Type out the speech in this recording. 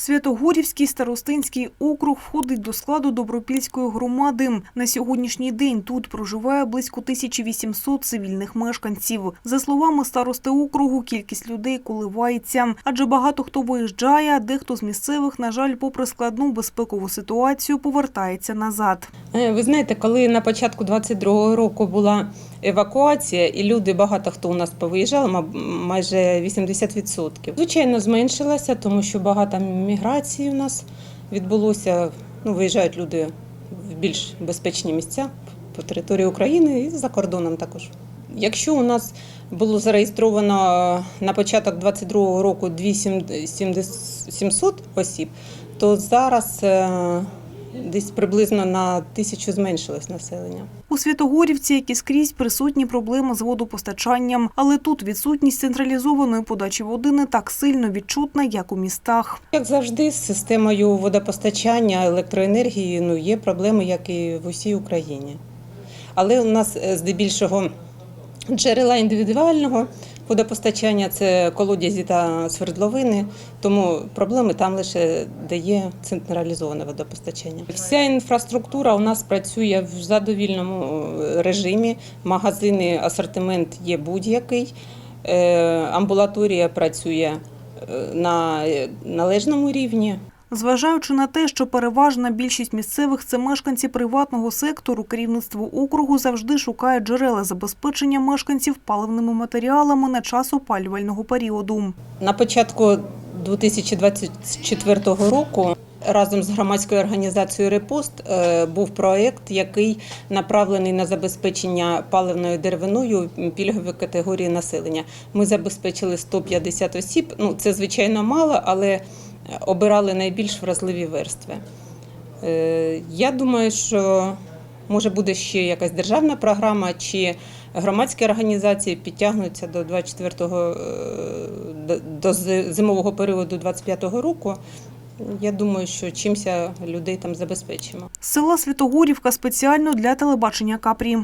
Святогорівський старостинський округ входить до складу Добропільської громади. На сьогоднішній день тут проживає близько 1800 цивільних мешканців. За словами старости округу, кількість людей коливається, адже багато хто виїжджає, а дехто з місцевих, на жаль, попри складну безпекову ситуацію, повертається назад. Е, Ви знаєте, коли на початку 22-го року була евакуація, і люди багато хто у нас повиїжджали, майже 80%. Звичайно, зменшилася, тому що багато міграції у нас відбулося. Ну, виїжджають люди в більш безпечні місця по території України і за кордоном також. Якщо у нас було зареєстровано на початок 22-го року 2700 осіб, то зараз е, десь приблизно на тисячу зменшилось населення. У Святогорівці, як і скрізь, присутні проблеми з водопостачанням, але тут відсутність централізованої подачі води не так сильно відчутна, як у містах. Як завжди, з системою водопостачання електроенергії ну, є проблеми, як і в усій Україні. Але у нас е, здебільшого джерела індивідуального водопостачання це колодязі та свердловини, тому проблеми там лише де є централізоване водопостачання. Вся інфраструктура у нас працює в задовільному е, режимі. Магазини, асортимент є будь-який, Е, амбулаторія працює е, на належному рівні. Зважаючи на те, що переважна більшість місцевих це мешканці приватного сектору, керівництво округу завжди шукає джерела забезпечення мешканців паливними матеріалами на час опалювального періоду. На початку 2024 року разом з громадською організацією Репост е, був проект, який направлений на забезпечення паливною деревиною пільгової категорії населення. Ми забезпечили 150 осіб. Ну це звичайно мало, але обирали найбільш вразливі верстви. Е, Я думаю, що може буде ще якась державна програма чи громадські організації підтягнуться до 24-го, е, до- зимового періоду 25-го року. Я думаю, що чимся людей там забезпечимо. Села Святогорівка спеціально для телебачення Капрі.